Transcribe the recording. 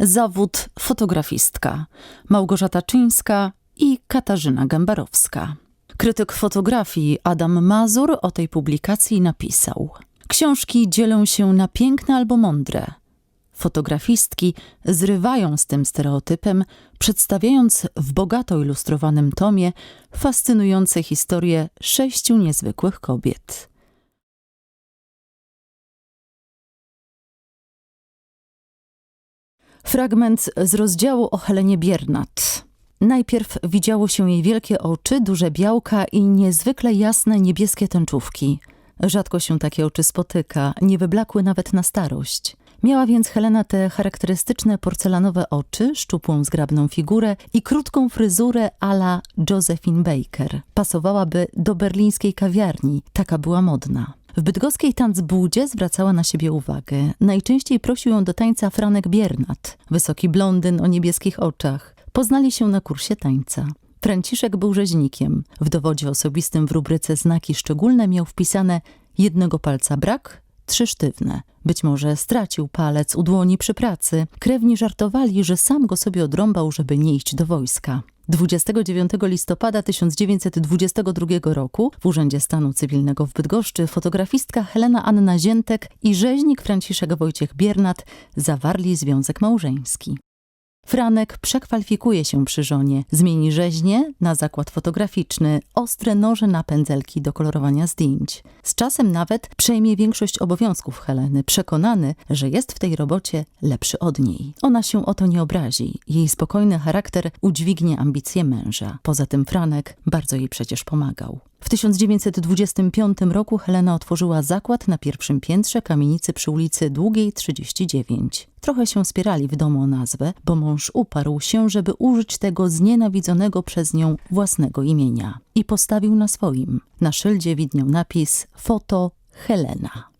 zawód fotografistka Małgorzata Czyńska i Katarzyna Gębarowska. Krytyk fotografii Adam Mazur o tej publikacji napisał: Książki dzielą się na piękne albo mądre. Fotografistki zrywają z tym stereotypem, przedstawiając w bogato ilustrowanym tomie fascynujące historie sześciu niezwykłych kobiet. Fragment z rozdziału o Helenie Biernat. Najpierw widziało się jej wielkie oczy, duże białka i niezwykle jasne niebieskie tęczówki. Rzadko się takie oczy spotyka, nie wyblakły nawet na starość. Miała więc Helena te charakterystyczne porcelanowe oczy, szczupłą, zgrabną figurę i krótką fryzurę ala Josephine Baker. Pasowałaby do berlińskiej kawiarni, taka była modna. W bydgoskiej tanzbudzie zwracała na siebie uwagę. Najczęściej prosił ją do tańca Franek Biernat, wysoki blondyn o niebieskich oczach. Poznali się na kursie tańca. Franciszek był rzeźnikiem. W dowodzie osobistym w rubryce znaki szczególne miał wpisane jednego palca brak, trzy sztywne. Być może stracił palec u dłoni przy pracy. Krewni żartowali, że sam go sobie odrąbał, żeby nie iść do wojska. 29 listopada 1922 roku w Urzędzie Stanu Cywilnego w Bydgoszczy fotografistka Helena Anna Ziętek i rzeźnik Franciszek Wojciech Biernat zawarli związek małżeński. Franek przekwalifikuje się przy żonie, zmieni rzeźnię na zakład fotograficzny, ostre noże na pędzelki do kolorowania zdjęć. Z czasem nawet przejmie większość obowiązków Heleny, przekonany, że jest w tej robocie lepszy od niej. Ona się o to nie obrazi. Jej spokojny charakter udźwignie ambicje męża. Poza tym Franek bardzo jej przecież pomagał. W 1925 roku Helena otworzyła zakład na pierwszym piętrze kamienicy przy ulicy Długiej 39. Trochę się spierali w domu o nazwę, bo mąż uparł się, żeby użyć tego znienawidzonego przez nią własnego imienia. I postawił na swoim. Na szyldzie widniał napis Foto Helena.